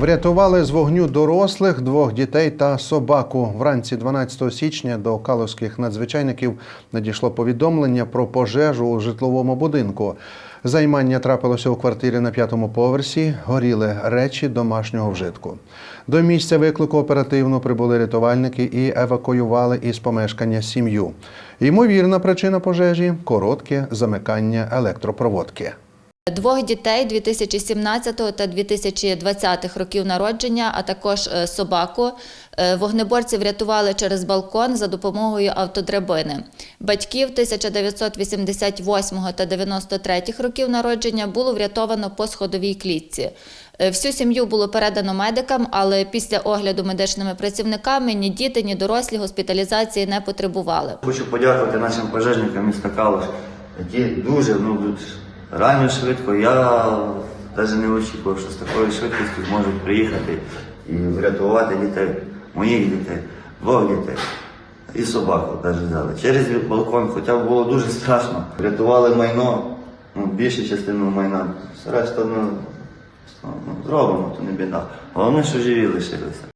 Врятували з вогню дорослих, двох дітей та собаку. Вранці 12 січня до каловських надзвичайників надійшло повідомлення про пожежу у житловому будинку. Займання трапилося у квартирі на п'ятому поверсі. Горіли речі домашнього вжитку. До місця виклику оперативно прибули рятувальники і евакуювали із помешкання сім'ю. Ймовірна причина пожежі коротке замикання електропроводки. Двох дітей 2017 та 2020 років народження, а також е, собаку. Е, Вогнеборці врятували через балкон за допомогою автодрабини. Батьків 1988 та 93 років народження було врятовано по сходовій клітці. Е, Всю сім'ю було передано медикам, але після огляду медичними працівниками ні діти, ні дорослі госпіталізації не потребували. Хочу подякувати нашим пожежникам міста Калуш, які дуже ну, реально швидко. Я навіть не очікував, що з такою швидкістю зможуть приїхати і врятувати дітей, моїх дітей, двох дітей. І собаку навіть взяли. Через балкон, хоча було дуже страшно. Врятували майно, ну, більшу частину майна. Все решта, ну, ну, зробимо, то не біда. Головне, що живі лишилися.